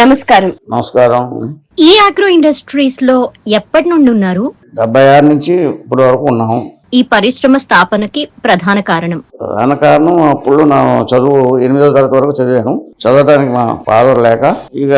నమస్కారం. నమస్కారం. ఈ ఆగ్రో ఇండస్ట్రీస్లో ఎప్పటి నుండి ఉన్నారు? డెబ్బై ఆరు నుంచి ఇప్పటి వరకు ఉన్నాం. ఈ పరిశ్రమ స్థాపనకి ప్రధాన కారణం? ప్రధాన కారణం అప్పుడు నా చదువు ఎనిమిదో తరగతి వరకు చదివాను. చదవడానికి మా ఫాదర్ లేక ఇక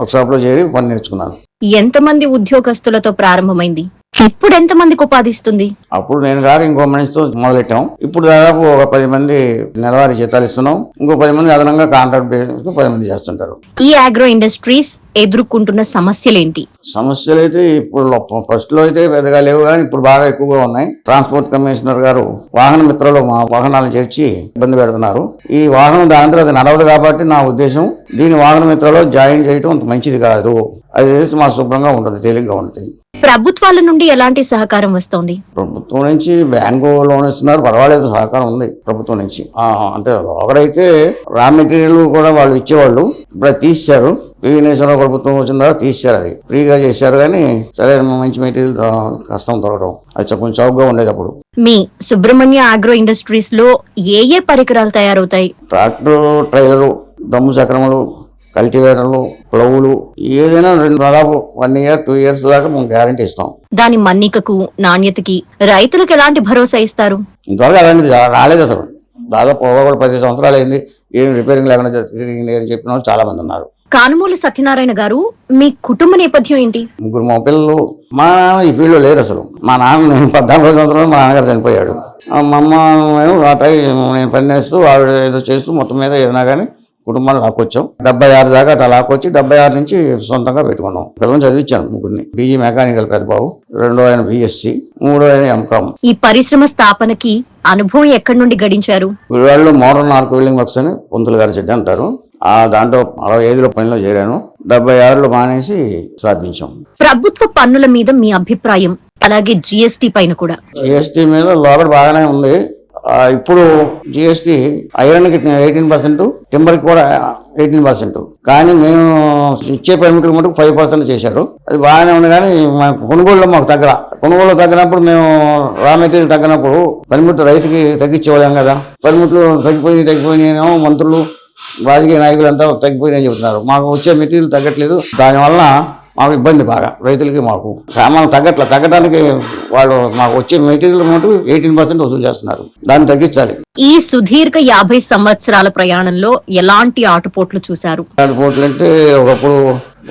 వర్క్షాప్లో చేరి పని నేర్చుకున్నాను. ఎంతమంది ఉద్యోగస్తులతో ప్రారంభమైంది? ఇప్పుడు ఎంతమందికి ఉపాధిస్తుంది? అప్పుడు నేను కాక ఇంకో మనిషితో మొదలెట్టాం. ఇప్పుడు దాదాపు ఒక పది మంది నెలవారీ జీతాలు ఇస్తున్నాం. ఇంకో పది మంది అదనంగా కాంట్రాక్ట్ బేసిస్ పది మంది చేస్తుంటారు. ఈ ఆగ్రో ఇండస్ట్రీస్ ఎదుర్కొంటున్న సమస్యలేంటి? సమస్యలు అయితే ఇప్పుడు ఫస్ట్లో అయితే పెద్దగా లేవు కానీ ఇప్పుడు బాగా ఎక్కువగా ఉన్నాయి. ట్రాన్స్పోర్ట్ కమిషనర్ గారు వాహన మిత్రలో మా వాహనాలను చేర్చి ఇబ్బంది పెడుతున్నారు. ఈ వాహనం దాని తర్వాత నడవదు కాబట్టి నా ఉద్దేశం దీని వాహన మిత్రలో జాయిన్ చేయటం అంత మంచిది కాదు. అది మా శుభ్రంగా ఉంటుంది తేలిగ్గా ఉంటుంది. ప్రభుత్వాల నుండి ఎలాంటి సహకారం వస్తోంది? ప్రభుత్వం నుంచి బ్యాంకు లోన్ ఇస్తున్నారు పర్వాలేదు సహకారం ఉంది ప్రభుత్వం నుంచి. అంటే ఒకడైతే రా మెటీరియల్ కూడా వాళ్ళు ఇచ్చేవాళ్ళు ఇప్పుడు తీశారు పివి నేశ్వరరావు ప్రభుత్వం వచ్చిన తర్వాత తీశారు అది. ఫ్రీగా చేశారు కానీ సరే మంచి మెటీరియల్ కష్టం దొరకడం. అది కొంచెం చౌకగా ఉండేది అప్పుడు. మీ సుబ్రహ్మణ్య ఆగ్రో ఇండస్ట్రీస్లో ఏ ఏ పరికరాలు తయారవుతాయి? ట్రాక్టర్ ట్రైలరు దమ్ము చక్రములు కల్టివేటర్లు ప్లవులు ఏదైనా రెండు దాదాపు వన్ ఇయర్ టూ ఇయర్స్ దాకా మేము గ్యారంటీ ఇస్తాం. దాని మన్నికకు నాణ్యతకి రైతులకు ఎలాంటి భరోసా ఇస్తారు? ఇంతవరకు అలాంటిది రాలేదు అసలు. దాదాపు ఒక పది సంవత్సరాలు అయింది ఏం రిపేరింగ్ లేకుండా తిరిగింది అని చెప్పిన వాళ్ళు చాలా మంది ఉన్నారు. కానుమూలి సత్యనారాయణ గారు మీ కుటుంబ నేపథ్యం ఏంటి? ముగ్గురు మా పిల్లలు మా నాన్న ఈ ఫీల్డ్లో లేరు అసలు. మా నాన్న నేను పద్నాలుగు సంవత్సరాలు మా నాన్నగారు చనిపోయాడు. ఆ మా అమ్మ ఏమో ఆ టైం నేను పని చేస్తూ ఆవిడ ఏదో చేస్తూ మొత్తం మీద ఏదైనా కానీ కుటుంబాన్ని లాక్కొచ్చాం. డెబ్బై ఆరు దాకా అట్లా లాక్కొచ్చి డెబ్బై ఆరు నుంచి సొంతంగా పెట్టుకున్నాం. పిల్లల్ని చదివించాను ముగ్గురిని. బీజీ మెకానికల్ పెద్ద బాబు రెండో ఆయన బీఎస్సీ మూడో ఆయన ఎంకామ్. ఈ పరిశ్రమ స్థాపనకి అనుభవం ఎక్కడి నుండి గడించారు? గుడివాడలో మోడర్న్ ఆర్క్ వెల్డింగ్ వర్క్స్ అని పొంతులు గారి చెడ్డ అంటారు. ఆ దాంట్లో అరవై ఐదులో పనిలో చేరాను. డెబ్బై ఆరులో మానేసి స్థాపించాం. ప్రభుత్వ పన్నుల మీద మీ అభిప్రాయం అలాగే జిఎస్టి పైన కూడా. జిఎస్టీ మీద లోపల బాగానే ఉంది. ఇప్పుడు జిఎస్టి ఐరన్కి ఎయిటీన్ పర్సెంట్ టింబర్కి కూడా ఎయిటీన్ పర్సెంట్ కానీ మేము ఇచ్చే పర్మిట్ మటుకు ఫైవ్ పర్సెంట్ చేశారు. అది బాగానే ఉంది కానీ మా కొనుగోలులో మాకు తగ్గల. కొనుగోలు తగ్గినప్పుడు మేము రా మెటీరియల్ తగ్గినప్పుడు పర్మిట్ రైతుకి తగ్గించేవాళ్ళం కదా. పర్మిట్లు తగ్గిపోయి తగ్గిపోయినాయేమో మంత్రులు రాజకీయ నాయకులు అంతా తగ్గిపోయినాయని చెబుతున్నారు మాకు వచ్చే మెటీరియల్ తగ్గట్లేదు. దానివల్ల మాకు ఇబ్బంది బాగా. రైతులకి మాకు సామాన్లు తగ్గట్ల తగ్గడానికి వాళ్ళు మాకు వచ్చే మెటీరియల్ మటు ఎయిటీన్ పర్సెంట్ వసూలు చేస్తున్నారు. దాన్ని తగ్గించాలి. ఈ సుదీర్ఘ యాభై సంవత్సరాల ప్రయాణంలో ఎలాంటి ఆటుపోట్లు చూశారు? పోట్లు అంటే ఒకప్పుడు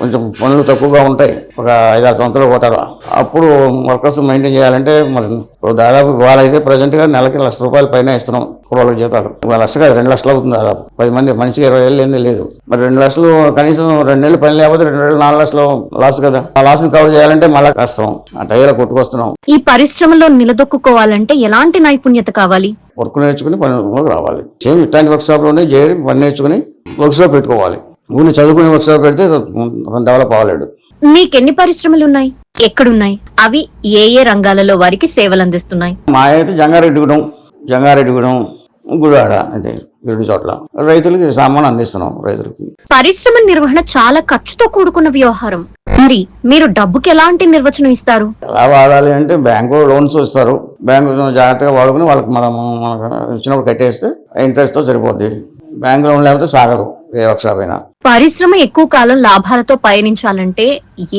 కొంచెం పనులు తక్కువగా ఉంటాయి. ఒక ఐదారు సంవత్సరాలు పోతారు. అప్పుడు వర్కర్స్ మెయింటైన్ చేయాలంటే మరి ఇప్పుడు దాదాపు వాళ్ళైతే ప్రజెంట్గా నెలకి లక్ష రూపాయల పైన ఇస్తున్నాం కుర్రోళ్ళ జీతాలు. ఒక లక్ష కాదు రెండు లక్షలు అవుతుంది దాదాపు. పది మంది మనిషికి ఇరవై ఏళ్ళు ఏంది లేదు. మరి రెండు లక్షలు కనీసం రెండు నెలలు పని లేకపోతే రెండు నెలలు నాలుగు లక్షలు లాస్ కదా. ఆ లాస్ని కవర్ చేయాలంటే మళ్ళీ కష్టం. ఆ టైర్ కొట్టుకొస్తున్నాం. ఈ పరిశ్రమలో నిలదొక్కుకోవాలంటే ఎలాంటి నైపుణ్యత కావాలి? వర్క్ నేర్చుకుని పనిలోకి రావాలి. సేమ్ ఇట్లాంటి వర్క్ షాప్లోనే చేరి పని నేర్చుకుని వర్క్ షాప్ పెట్టుకోవాలి. ఊరిని చదువుకుని షాప్ పెడితే డెవలప్ అవ్వలేడు. మీకెన్ని పరిశ్రమలు ఉన్నాయి ఎక్కడున్నాయి? అవి ఏ ఏ రంగాలలో వారికి సేవలు అందిస్తున్నాయి? మా అయితే జంగారెడ్డిగూడెం జంగారెడ్డిగూడెం గుడివాడ అంటే రెండు చోట్ల. రైతులకి సామాన్ అందిస్తున్నాం రైతులకి. పరిశ్రమ నిర్వహణ చాలా ఖర్చుతో కూడుకున్న వ్యవహారం. మరి మీరు డబ్బుకి ఎలాంటి నిర్వచనం ఇస్తారు? ఎలా వాడాలి అంటే బ్యాంకు లోన్స్ ఇస్తారు. బ్యాంకు జాగ్రత్తగా వాడుకుని వాళ్ళకి మనం మనకు ఇచ్చినప్పుడు కట్టేస్తే ఇంట్రెస్ట్తో సరిపోద్ది. బ్యాంక్ లోన్ లేకపోతే సాగదు. పరిశ్రమ ఎక్కువ కాలం లాభాలతో పయనించాలంటే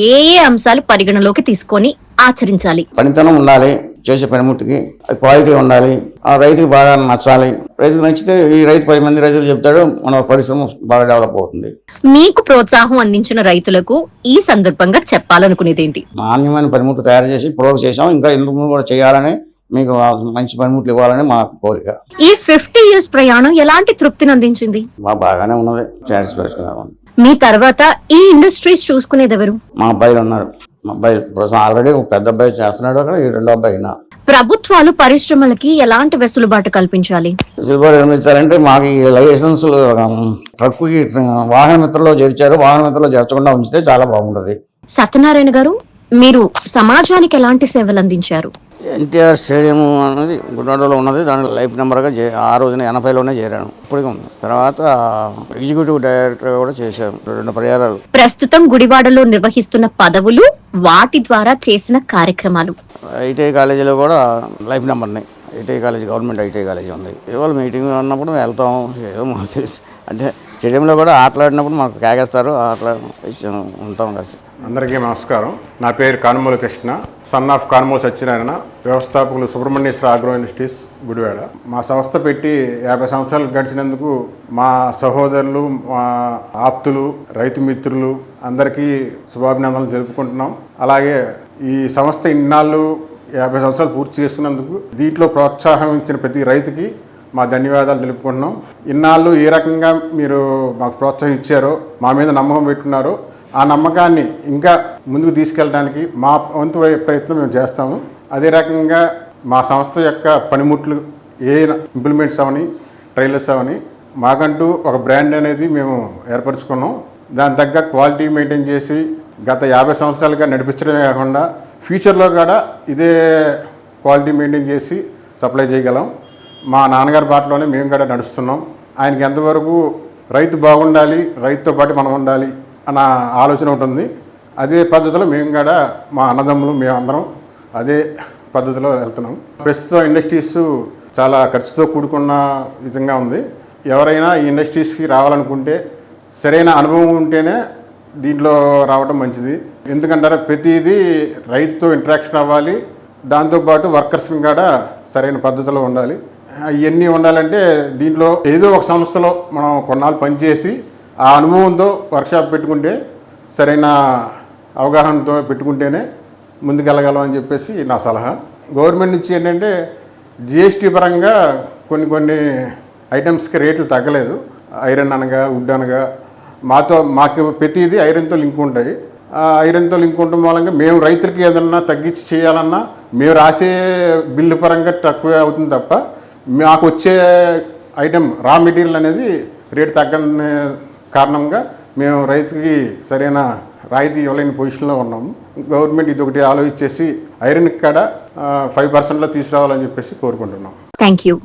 ఏ ఏ అంశాలు పరిగణలోకి తీసుకొని ఆచరించాలి. పనితనం ఉండాలి చేసే పనిముట్టుకి క్వాలిటీ ఉండాలి ఆ రైతుకి బాగా నచ్చాలి. రైతుకి నచ్చితే ఈ రైతు పది మంది రైతులు చెప్తాడు మన పరిశ్రమ బాగా డెవలప్ అవుతుంది. మీకు ప్రోత్సాహం అందించిన రైతులకు ఈ సందర్భంగా చెప్పాలనుకునేదేంటి? నాణ్యమైన పనిముట్లు తయారు చేసి ప్రొవోక్ చేసాం ఇంకా ముందు కూడా చేయాలని మీకు మంచి పనిముట్లు ఇవ్వాలని మా కోరిక. ఈ ఫిఫ్టీ ఇయర్స్ ప్రయాణం ఎలాంటి తృప్తిని అందించింది? మా బాగానే ఉన్నది. సాటిస్ఫాక్షన్ మీ తర్వాత ఈ ఇండస్ట్రీస్ చూసుకునేది ఎవరు? మా అబ్బాయిలు ఉన్నారు. మా అబ్బాయి ఆల్రెడీ పెద్ద అబ్బాయి చేస్తున్నాడు అక్కడ ఈ రెండో అబ్బాయి ప్రభుత్వాలు పరిశ్రమలకి ఎలాంటి వెసులుబాటు కల్పించాలి? సిల్వర్ నిర్మించాలంటే మాకు ఈ లైసెన్స్ ట్రక్కుకి వాహన మిత్రలో చేర్చారు. వాహన మిత్రలో చేర్చకుండా ఉంచితే చాలా బాగుంటుంది. సత్యనారాయణ గారు మీరు సమాజానికి ఎలాంటి సేవలు అందించారు? ఎన్టీఆర్ స్టేడియం అనేది గుడ్డలో ఉన్నది. దాని లైఫ్ నెంబర్గా చే ఆ రోజున ఎనభైలోనే చేరాను. ఇప్పటికీ ఉంది. తర్వాత ఎగ్జిక్యూటివ్ డైరెక్టర్ కూడా చేశాను రెండు పర్యాలు ప్రస్తుతం గుడివాడలో నిర్వహిస్తున్న పదవులు వాటి ద్వారా చేసిన కార్యక్రమాలు. ఐటీఐ కాలేజీలో కూడా లైఫ్ నెంబర్ని. ITI college government ITI college ఉంది. ఇవాళ మీటింగ్ ఉన్నప్పుడు వెళ్తాం. ఏదో అంటే స్టేడియంలో కూడా ఆటలాడినప్పుడు మాకు కేకేస్తారు. ఆటలా ఉంటాం కలిసి అందరికీ నమస్కారం. నా పేరు Kanumula Krishna. Son of Kanumula Satyanarayana. వ్యవస్థాపకులు సుబ్రహ్మణ్యేశ్వర ఆగ్రో ఇండస్ట్రీస్ గుడివాడ. మా సంస్థ పెట్టి యాభై సంవత్సరాలు గడిచినందుకు మా సహోదరులు మా ఆప్తులు రైతు మిత్రులు అందరికీ శుభాభినందనలు జరుపుకుంటున్నాం అలాగే ఈ సంస్థ ఇన్నాళ్ళు యాభై సంవత్సరాలు పూర్తి చేసుకున్నందుకు దీంట్లో ప్రోత్సాహం ఇచ్చిన ప్రతి రైతుకి మా ధన్యవాదాలు తెలుపుకుంటున్నాం. ఇన్నాళ్ళు ఏ రకంగా మీరు మాకు ప్రోత్సాహం ఇచ్చారో మా మీద నమ్మకం పెట్టుకున్నారో ఆ నమ్మకాన్ని ఇంకా ముందుకు తీసుకెళ్ళడానికి మా వంతు ప్రయత్నం మేము చేస్తాము. అదే రకంగా మా సంస్థ యొక్క పనిముట్లు ఏ ఇంప్లిమెంట్స్ అవని ట్రైలర్స్ అవని మాకంటూ ఒక బ్రాండ్ అనేది మేము ఏర్పరచుకున్నాం. దాని తగ్గ క్వాలిటీ మెయింటైన్ చేసి గత యాభై సంవత్సరాలుగా నడిపించడమే కాకుండా ఫ్యూచర్లో కూడా ఇదే క్వాలిటీ మెయింటైన్ చేసి సప్లై చేయగలం. మా నాన్నగారి బాటలోనే మేము కూడా నడుస్తున్నాం. ఆయనకి ఎంతవరకు రైతు బాగుండాలి రైతుతో పాటు మనం ఉండాలి అన్న ఆలోచన ఉంటుంది. అదే పద్ధతిలో మేము కూడా మా అన్నదమ్ములు మేమందరం అదే పద్ధతిలో వెళ్తున్నాం. ప్రస్తుతం ఇండస్ట్రీస్ చాలా ఖర్చుతో కూడుకున్న విధంగా ఉంది. ఎవరైనా ఈ ఇండస్ట్రీస్కి రావాలనుకుంటే సరైన అనుభవం ఉంటేనే దీంట్లో రావడం మంచిది. ఎందుకంటారా ప్రతిదీ రైతుతో ఇంటరాక్షన్ అవ్వాలి. దాంతోపాటు వర్కర్స్ని కూడా సరైన పద్ధతిలో ఉండాలి. అవన్నీ ఉండాలంటే దీంట్లో ఏదో ఒక సంస్థలో మనం కొన్నాళ్ళు పనిచేసి ఆ అనుభవంతో వర్క్షాప్ పెట్టుకుంటే సరైన అవగాహనతో పెట్టుకుంటేనే ముందుకెళ్ళగలం అని చెప్పేసి నా సలహా. గవర్నమెంట్ నుంచి ఏంటంటే జిఎస్టీ పరంగా కొన్ని కొన్ని ఐటమ్స్కి రేట్లు తగ్గలేదు. ఐరన్ అనగా వుడ్ అనగా మాతో మాకు ప్రతిదీ ఐరన్తో లింక్ ఉంటాయి. ఆ ఐరన్తో లింక్ ఉండడం మూలంగా మేము రైతులకి ఏదన్నా తగ్గించి చేయాలన్నా మేము రాసే బిల్లు పరంగా తక్కువే అవుతుంది తప్ప మాకు వచ్చే ఐటెం రా మెటీరియల్ అనేది రేటు తగ్గని కారణంగా మేము రైతుకి సరైన రాయితీ ఇవ్వలేని పొజిషన్లో ఉన్నాము గవర్నమెంట్ ఇది ఒకటి ఆలోచించేసి ఐరన్ కాడ ఫైవ్ పర్సెంట్లో తీసుకురావాలని చెప్పేసి కోరుకుంటున్నాం. Thank you